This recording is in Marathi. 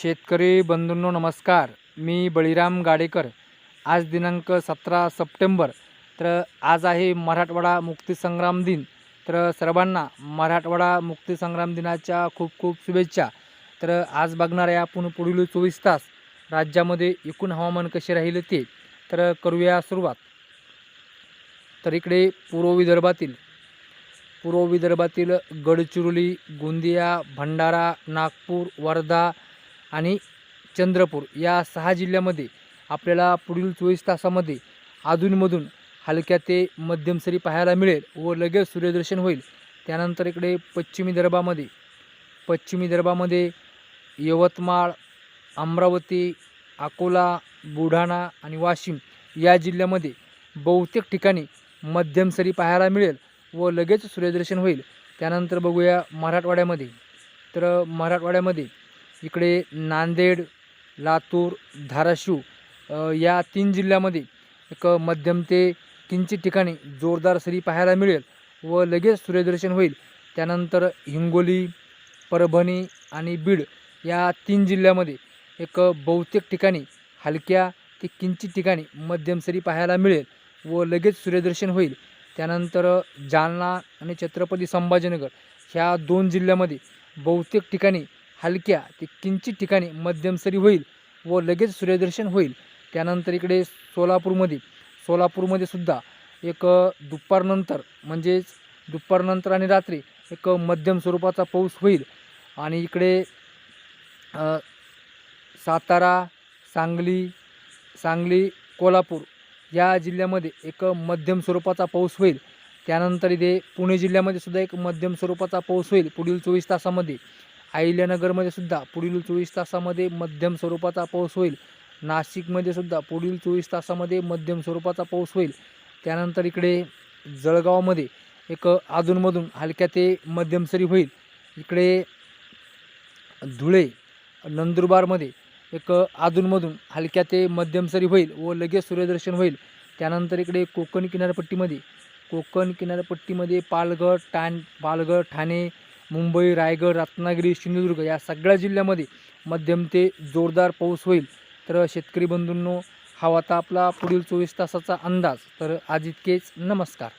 शेतकरी बंधूंनो नमस्कार. मी बळीराम गाडेकर. आज दिनांक सतरा सप्टेंबर तर आज आहे मराठवाडा मुक्तीसंग्राम दिन. तर सर्वांना मराठवाडा मुक्तीसंग्राम दिनाच्या खूप खूप शुभेच्छा. तर आज बघणार आहे आपण पुढील चोवीस तास राज्यामध्ये एकूण हवामान कसे राहिले ते. तर करूया सुरुवात. तर इकडे पूर्व विदर्भातील पूर्व विदर्भातील गडचिरोली गोंदिया भंडारा नागपूर वर्धा आणि चंद्रपूर या सहा जिल्ह्यामध्ये आपल्याला पुढील चोवीस तासामध्ये अधूनमधून हलक्या ते मध्यम सरी पाहायला मिळेल व लगेच सूर्यदर्शन होईल. त्यानंतर इकडे पश्चिमी विदर्भामध्ये पश्चिमी विदर्भामध्ये यवतमाळ अमरावती अकोला बुलढाणा आणि वाशिम या जिल्ह्यामध्ये बहुतेक ठिकाणी मध्यम सरी पाहायला मिळेल व लगेच सूर्यदर्शन होईल. त्यानंतर बघूया मराठवाड्यामध्ये. तर मराठवाड्यामध्ये इकडे नांदेड लातूर धाराशिव या तीन जिल्ह्यामध्ये एक मध्यम ते किंचित ठिकाणी जोरदार सरी पाहायला मिळेल व लगेच सूर्यदर्शन होईल. त्यानंतर हिंगोली परभणी आणि बीड या तीन जिल्ह्यामध्ये एक बहुतेक ठिकाणी हलक्या ते किंचित ठिकाणी मध्यम सरी पाहायला मिळेल व लगेच सूर्यदर्शन होईल. त्यानंतर जालना आणि छत्रपती संभाजीनगर ह्या दोन जिल्ह्यामध्ये बहुतेक ठिकाणी हलक्या ते किंचित ठिकाणी मध्यम सरी होईल व लगेच सूर्यदर्शन होईल. त्यानंतर इकडे सोलापूरमध्ये सोलापूरमध्ये सुद्धा एक दुपारनंतर म्हणजेच दुपारनंतर आणि रात्री एक मध्यम स्वरूपाचा पाऊस होईल. आणि इकडे सातारा सांगली सांगली कोल्हापूर या जिल्ह्यामध्ये एक मध्यम स्वरूपाचा पाऊस होईल. त्यानंतर इथे पुणे जिल्ह्यामध्ये सुद्धा एक मध्यम स्वरूपाचा पाऊस होईल पुढील चोवीस तासामध्ये. अहिल्यानगरमध्ये सुद्धा पुढील चोवीस तासामध्ये मध्यम स्वरूपाचा पाऊस होईल. नाशिकमध्ये सुद्धा पुढील चोवीस तासामध्ये मध्यम स्वरूपाचा पाऊस होईल. त्यानंतर इकडे जळगावमध्ये एक अधूनमधून हलक्या ते मध्यम सरी होईल. इकडे धुळे नंदुरबारमध्ये एक अधूनमधून हलक्या ते मध्यम सरी होईल व लगेच सूर्यदर्शन होईल. त्यानंतर इकडे कोकण किनारपट्टीमध्ये कोकण किनारपट्टीमध्ये पालघर टाण पालघर ठाणे मुंबई रायगड रत्नागिरी सिंधुदुर्ग या सगळ्या जिल्ह्यामध्ये मध्यम ते जोरदार पाऊस होईल. तर शेतकरी बंधूंनो हा होता आपला पुढील चोवीस तासाचा अंदाज. तर आज इतकेच. नमस्कार.